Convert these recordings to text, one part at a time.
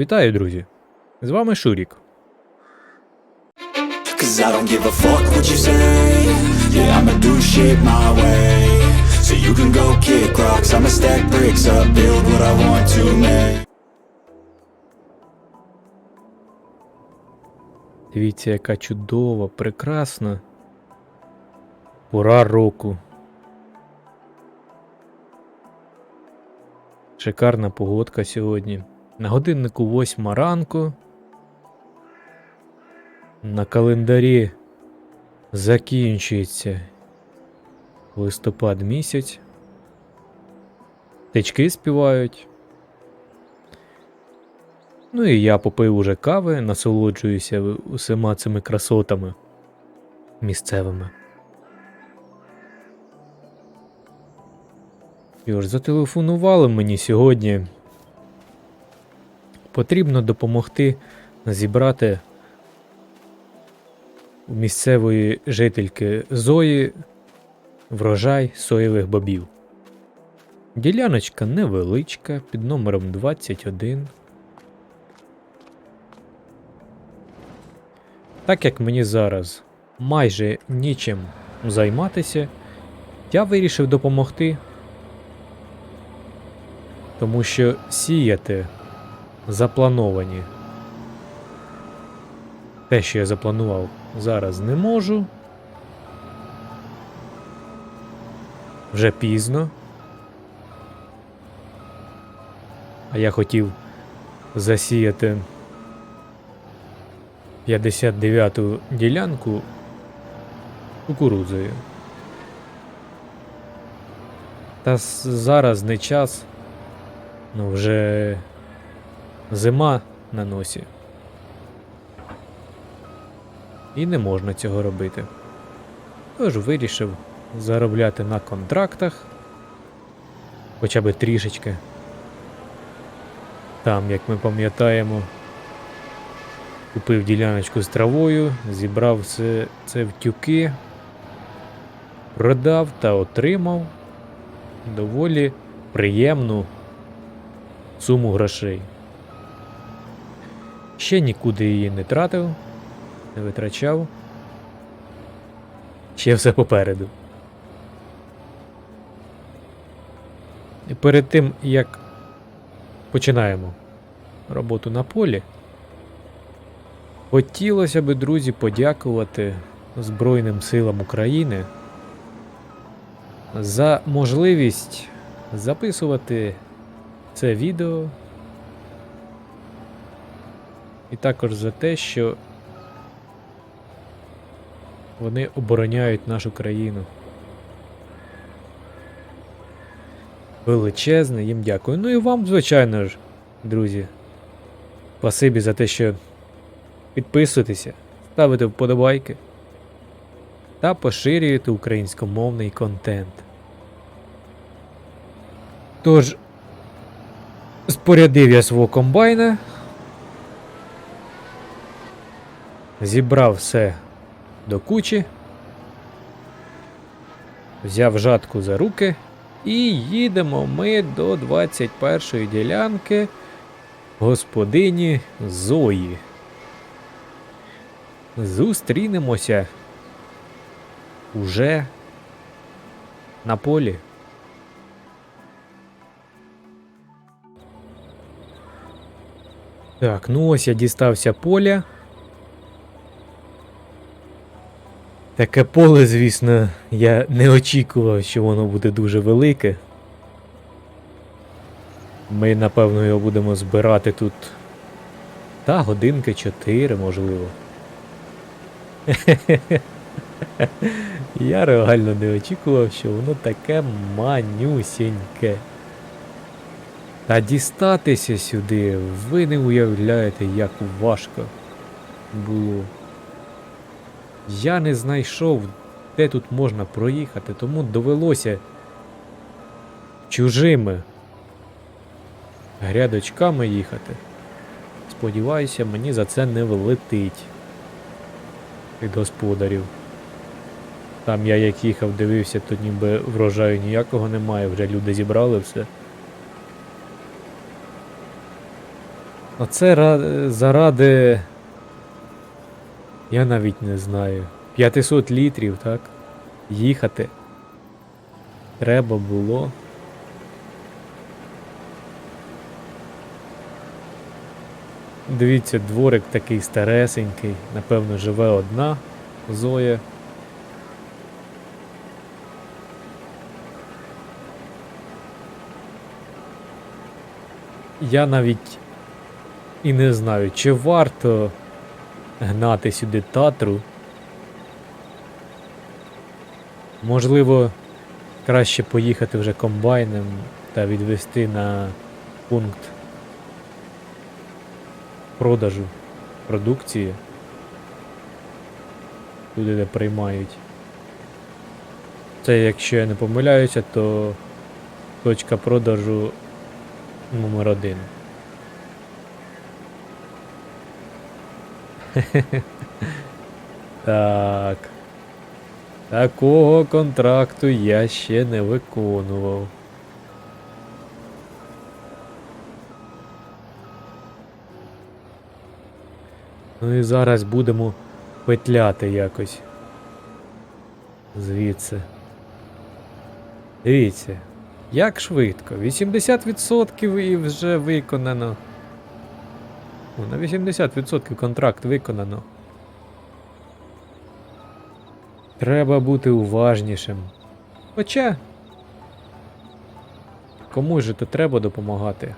Вітаю, друзі! З вами Шурік. Дивіться, яка чудова, прекрасна пора року. Шикарна погодка сьогодні. На годиннику восьма ранку. На календарі закінчується листопад місяць. Птички співають. Ну і я попив уже кави, насолоджуюся усіма цими красотами місцевими. І ж зателефонували мені сьогодні. Потрібно допомогти зібрати у місцевої жительки Зої врожай соєвих бобів. Діляночка невеличка під номером 21. Так як мені зараз майже нічим займатися, я вирішив допомогти, тому що сіяти заплановані. Те, що я запланував, зараз не можу. Вже пізно. А я хотів засіяти 59-ту ділянку кукурудзою. Та зараз не час, ну вже зима на носі. І не можна цього робити. Тож вирішив заробляти на контрактах хоча б трішечки. Там, як ми пам'ятаємо, Купив діляночку з травою, зібрав все це в тюки, продав та отримав доволі приємну суму грошей. Ще нікуди її не тратив, не витрачав. Ще все попереду. І перед тим, як починаємо роботу на полі. Хотілося би, друзі, подякувати Збройним силам України за можливість записувати це відео. І також за те, що вони обороняють нашу країну. Величезне їм дякую. Ну і вам, звичайно ж, друзі. Спасибі за те, що підписуйтеся, ставите вподобайки та поширюєте українськомовний контент. Тож, спорядив я свого комбайна, зібрав все до кучі, взяв жатку за руки і їдемо ми до 21-ї ділянки господині Зої зустрінемося уже на полі. Так, ну ось я дістався поля. Таке поле, звісно, я не очікував, що воно буде дуже велике. Ми, напевно, його будемо збирати тут. Та годинки 4, можливо. Я реально не очікував, що воно таке манюсіньке. Та дістатися сюди, ви не уявляєте, як важко було. Я не знайшов, де тут можна проїхати, тому довелося чужими грядочками їхати. Сподіваюся, мені за це не влетить від господарів. Там я як їхав, дивився, то ніби врожаю ніякого немає, вже люди зібрали все. Оце ра- заради. Я навіть не знаю. 500 літрів, так? Їхати. Треба було. Дивіться, дворик такий старесенький. Напевно, живе одна Зоя. Я навіть і не знаю, чи варто гнати сюди татру. Можливо, краще поїхати вже комбайном та відвести на пункт продажу продукції. Туди, де приймають. Це, якщо я не помиляюся, то точка продажу номер один. Так. Такого контракту я ще не виконував. Ну і зараз будемо петляти якось. Звідси. Дивіться, як швидко. 80% і вже виконано. О, на 80% контракт виконано. Треба бути уважнішим. Хоча. Кому ж то треба допомагати?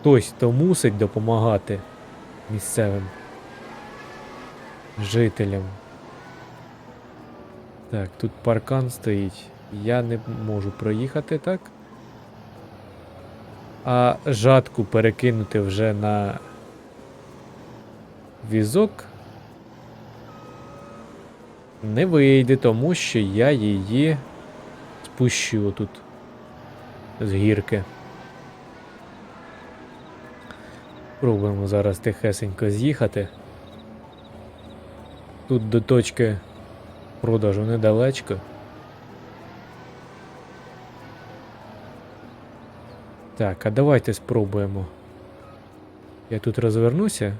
Хтось то мусить допомагати місцевим жителям. Так, тут паркан стоїть. Я не можу проїхати, так? А жатку перекинути вже на візок не вийде, тому що я її спущу тут з гірки. Пробуємо зараз тихесенько з'їхати. Тут до точки продажу недалечко. Так, а давайте спробуємо. Я тут розвернуся.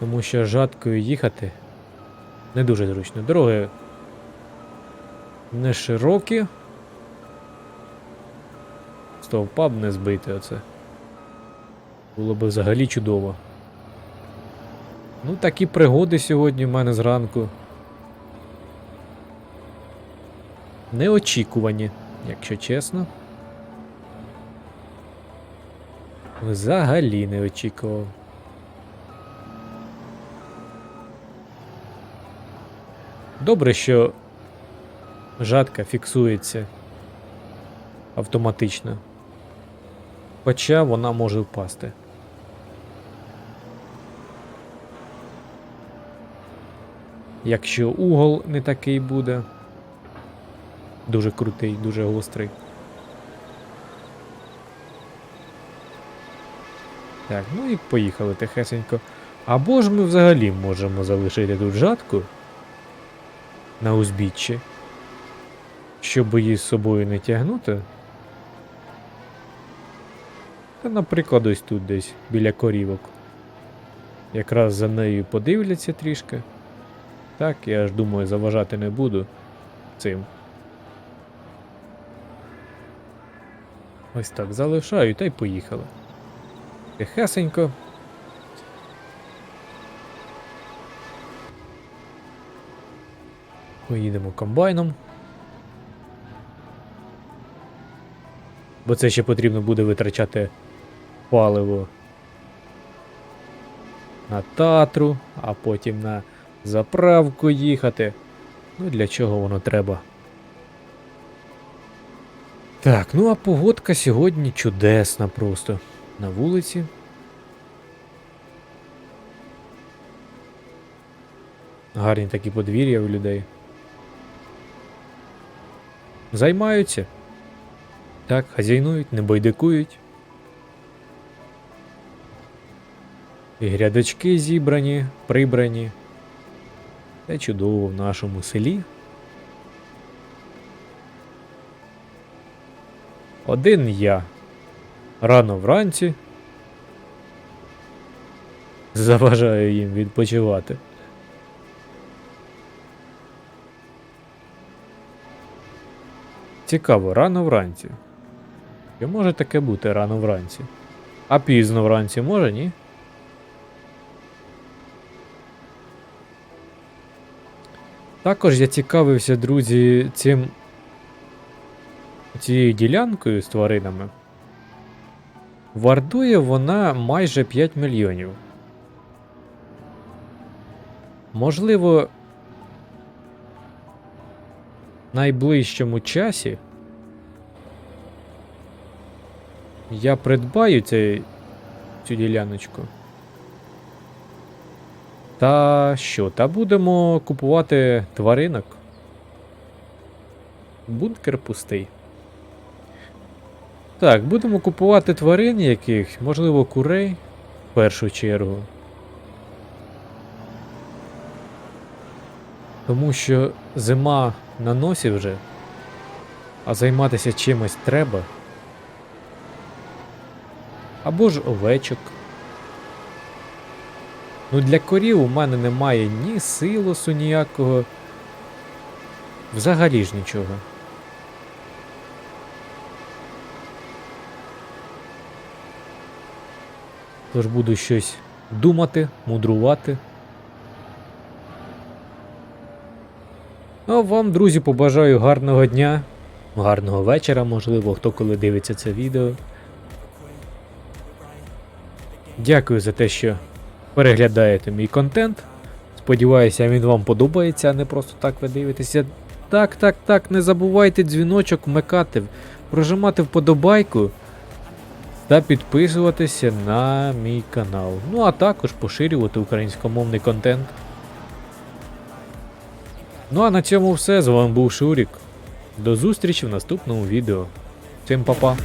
Тому що жаткою їхати не дуже зручно. Дороги не широкі. Стовпа б не збити оце. Було б взагалі чудово. Ну, такі пригоди сьогодні в мене зранку. Неочікувані, якщо чесно. Взагалі не очікував. Добре, що жатка фіксується автоматично. Хоча вона може впасти. Якщо угол не такий буде. Дуже крутий, дуже гострий. Так, ну і поїхали тихесенько. Або ж ми взагалі можемо залишити тут жатку на узбіччі, щоб її з собою не тягнути. Та, наприклад, ось тут десь біля корівок. Якраз за нею подивляться трішки. Так, я ж думаю, заважати не буду цим. Ось так залишаю та й поїхали. Тихесенько. Поїдемо комбайном. Бо це ще потрібно буде витрачати паливо на татру, а потім на заправку їхати. Ну для чого воно треба? Так, ну а погодка сьогодні чудесна просто. На вулиці. Гарні такі подвір'я у людей. Займаються. Так, хазяйнують, не байдикують. І грядочки зібрані, прибрані. Це чудово в нашому селі. Один я рано вранці. Заважаю їм відпочивати. Цікаво, рано вранці. Чи може таке бути рано вранці? А пізно вранці може, ні? Також я цікавився, друзі, цим цією ділянкою з тваринами. Вартує вона майже 5 мільйонів. Можливо, найближчому часі я придбаю цей, цю діляночку. Та що? Та будемо купувати тваринок. Бункер пустий. Так, будемо купувати тварин яких, можливо, курей в першу чергу. Тому що зима на носі вже, а займатися чимось треба. Або ж овечок. Ну, для корів у мене немає ні силосу ніякого. Взагалі ж нічого. Тож буду щось думати, мудрувати. А вам, друзі, побажаю гарного дня, гарного вечора, можливо, хто коли дивиться це відео. Дякую за те, що переглядаєте мій контент. Сподіваюся, він вам подобається, а не просто так ви дивитеся. Так, так, так, не забувайте дзвіночок вмикати, прожимати вподобайку та підписуватися на мій канал. Ну а також поширювати українськомовний контент. Ну а на цьому все. З вами був Шурік. До зустрічі в наступному відео. Всім па-па.